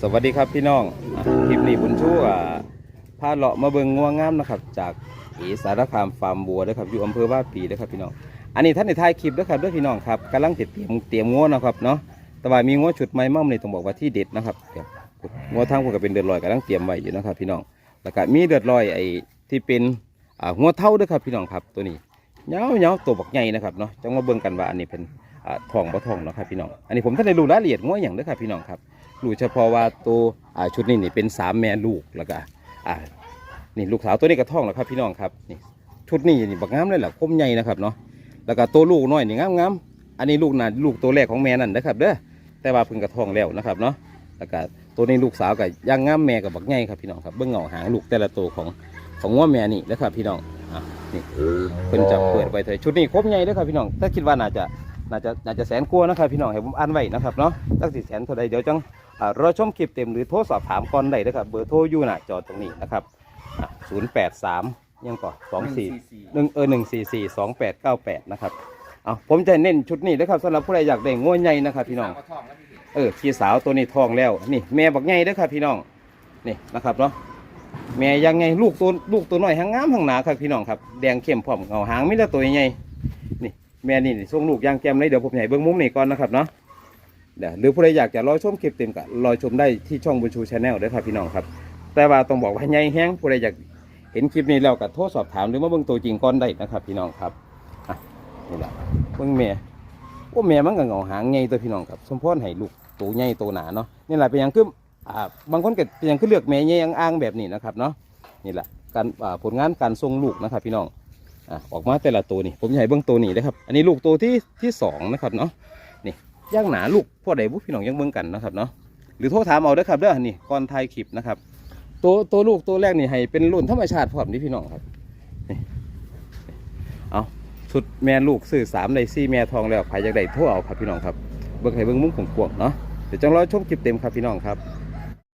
สวัสดีครับพี่น้องอคลิปนี้บุญชูอะพาเลาะมาเบิงงัวงามนะครับ จากอีสารคามฟาร์มบัวนะครับอยู่อำเภอว่าปีนะครับพี่น้องอันนี้ท่านในท้ายคลิปด้วยครับด้วยพี่น้องครับกำลังเตรียมเตรียมงัวนะครับเนาะแต่ว่ามีงัวชุดใหม่มั่มนี่ต้องบอกว่าที่เด็ดนะครับเดี๋ยวงัวทางพวกก็เป็นเดือดลอยกำลังเตรียมไว้อยู่นะครับ พี่น้องแล้วก็มีเดือดลอยไอ้ที่เป็นงัวเท่าด้วยครับพี่น้องครับตัวนี้เงาเงาตัวบักใหญ่นะครับเนาะจังมาเบิ่งกันว่าอันนี้เป็นทองบ่ทองเนาะครับพี่น้องอันนี้ผมท่านได้รู้รายละเอียดงัวอย่างด้อครับพี่น้องครับ รู้เฉพาะว่าตัวอ่าชุดนี้นี่เป็นสามแม่ลูกแล้วก็อ่านี่ลูกสาวตัวนี้ก็ท้องแล้วครับพี่น้องครับนี่ชุดนี้นี่บักงามเลยแหละคมใหญ่นะครับเนาะแล้วก็ตัวลูกน้อยนี่งามงามอันนี้ลูกน่ะลูกตัวแรกของแม่นั่นนะครับเด้อแต่ว่าเพิ่งกระท้องแล้วนะครับเนาะแล้วก็ตัวนี้ลูกสาวกับย่างงามแม่กับบักใหญ่ครับพี่น้องครับเบื้องเหงาหางลูกแต่ละตัวของของว่าแม่นี่นะครับพี่น้องอะนี่เพิ่นจะเปิดไปเลยชุดนี้ครบใหญ่เด้อครับพี่น้องถ้าคิดว่าน่าจะน่าจะน่าจะแสนกว่านะครับพี่น้องให้ผมอ่านไว้นะครับเนาะตั้งสิแสนเท่าใดเดี๋ยวจัง รอชมคลิปเต็มหรือโทรสอบถามก่อนได้นะครับ เบอร์โทรอยู่หน้าจอตรงนี้นะครับศูนย์แปดสามยังก่อนสองสี่หนึ่งเออหนึ่งสี่สี่สองแปดเก้าแปดนะครับเอาผมจะเน้นชุดนี้นะครับสำหรับผู้ใดอยากได้ง้วใหญ่นะครับพี่น้องเออพี่สาวตัวนี้ทองแล้วนี่แม่บักใหญ่ด้อครับพี่น้องนี่นะครับเนาะแม่ยังไงลูกตัวลูกตัวน้อยหางงามหางหนาครับพี่น้องครับแดงเข้มพร้อมเงาหางไม่ได้ตัวใหญ่นี่แม่นี่ส่งลูกยางแก้มเลยเดี๋ยวผมใหญ่เบิ้องมุมนี่ก่อนนะครับเนาะ เดี๋ยวหรือผู้ใดอยากจะรอชมคลิปเต็มก็รอชมได้ที่ช่องบุญชูชาแนลด้วยครับพี่น้องครับ แต่ว่าต้องบอกว่าใหญ่แห้งผู้ใดอยากเห็นคลิปนี้แล้วก็โทรสอบถามหรือมาเบิ่งตัวจริงก่อนได้นะครับ พี่น้องครับอะนี่แหละเบิ่งแม่โอ้แม่มันก็เหงาหางใหญ่ตัวพี่น้องครับ สมพรให้ลูกตัวใหญ่ตัวหนาเนาะนี่แหละเป็นอย่างคืออ่าบางคนก็เป็นอย่างคือเลือกแม่ใหญ่อ้างแบบนี้นะครับเนาะนี่แหละการอ่าผลงานการทรงลูกนะครับ พี่น้องอะออกมาแต่ละตัวนี่ผมใหญ่เบิ่งตัวนี้นะครับ อันนี้ลูกตัวที่ที่สองนะครับเนาะ ย่างหนาลูกพ่อใดบุพี่น้องยังเบิ่งกันนะครับเนาะหรือโทรถามเอาเด้อครับเด้อนี่ก่อนถ่ายคลิปนะครับ ตัวตัวลูกตัวแรกนี่ให้เป็นรุ่นธรรมชาติพร้อมนี่พี่น้องครับเอาสุดแม่ลูกซื้อสามในซี่แม่ทองแล้วใครอยากได้โทรเอาครับพี่น้องครับเบิ่งให้เบิ่งมุ้งผมกวงๆเนาะเดี๋ยวจังรอชมคลิปเต็มครับพี่น้องครับ